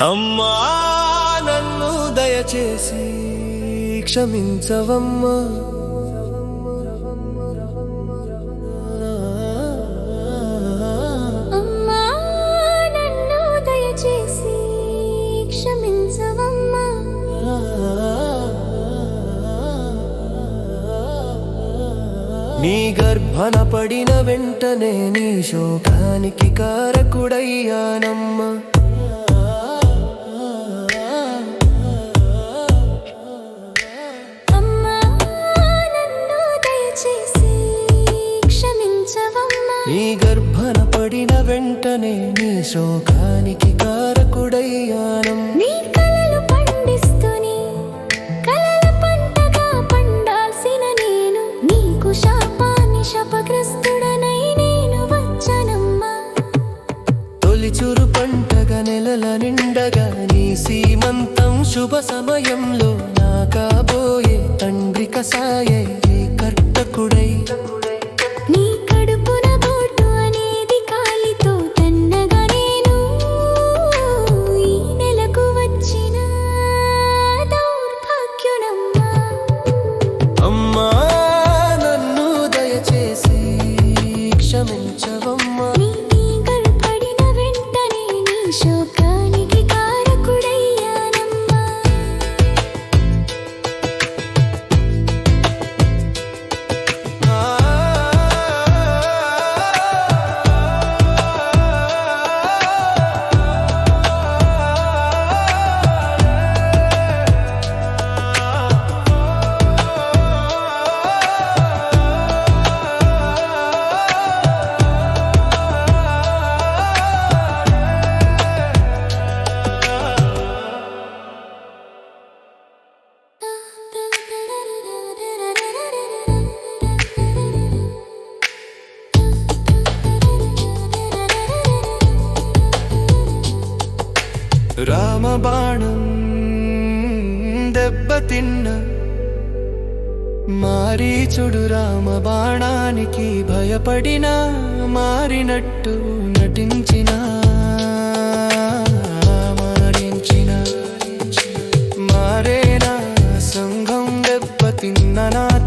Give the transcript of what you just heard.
అమ్మా నన్ను దయచేసి క్షమించవమ్మా. అమ్మా నన్ను దయచేసి క్షమించవమ్మా. నీ గర్భన పడిన వెంటనే నీ శోకానికి కారకుడయ్యానమ్మా. నీ గర్భన పడిన వెంటనే నీ శోకానికి కారకుడయ్యానమ్మా నీ కలలు పండిస్తుని కలల పంటగా పండాల్సిన నేను నీకు శాపాన్ని శపగ్రస్తుడనై నేను వచ్చనమ్మా. తొలి చురు పంటగా నెలల నిండగా నీ సీమంతం శుభ సమయంలో నా కాబోయే తండ్రి కసాయే కర్తకుడై రామబాణం దెబ్బతిన్న మారీచుడు రామబాణానికి భయపడినా మారినట్టు నటించిన మారించిన. మారేనా సంఘం దెబ్బతిన్న నా